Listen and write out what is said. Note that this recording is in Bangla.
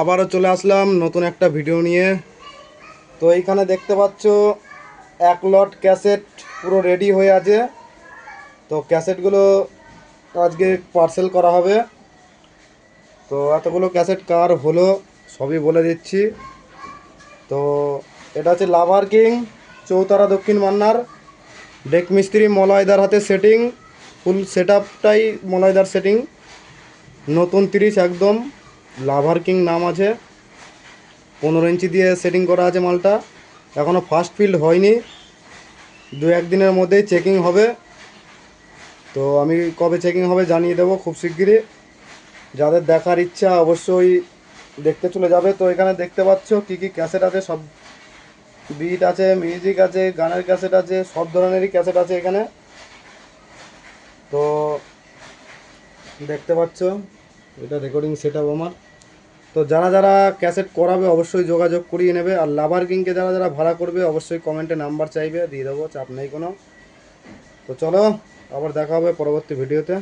আবারও চলে আসলাম নতুন একটা ভিডিও নিয়ে। তো এইখানে দেখতে পাচ্ছ, এক লট ক্যাসেট পুরো রেডি হয়ে আছে। তো ক্যাসেটগুলো আজকে পার্সেল করা হবে। তো এতগুলো ক্যাসেট কার হলো সবই বলে দিচ্ছি। তো এটা হচ্ছে লাভার কিং, চৌতারা দক্ষিণ মান্নার। ডেক মিস্ত্রি মলয়দার হাতে সেটিং ফুল সেট আপটাই মলয়দার সেটিং নতুন তিরিশ একদম। লাভার কিং নাম আছে। পনেরো ইঞ্চি দিয়ে সেটিং করা আছে মালটা। এখনও ফার্স্ট ফিল্ড হয়নি। দু একদিনের মধ্যেই চেকিং হবে। তো আমি কবে চেকিং হবে জানিয়ে দেবো খুব শিগগিরই। যাদের দেখার ইচ্ছা অবশ্যই দেখতে চলে যাবে। তো এখানে দেখতে পাচ্ছ কি কি ক্যাসেট আছে, সব বিট আছে মিউজিক আছে, গানের ক্যাসেট আছে, সব ধরনেরই ক্যাসেট আছে এখানে। তো দেখতে পাচ্ছ। এটা রেকর্ডিং সেট আমার। তো যারা যারা ক্যাসেট করাবে অবশ্যই যোগাযোগ করিয়ে নেবে। আর লাভার কিংকে যারা যারা ভাড়া করবে অবশ্যই কমেন্টে নাম্বার চাইবে, দিয়ে দেবো, চাপ নেই কোনো। তো চলো, আবার দেখা হবে পরবর্তী ভিডিওতে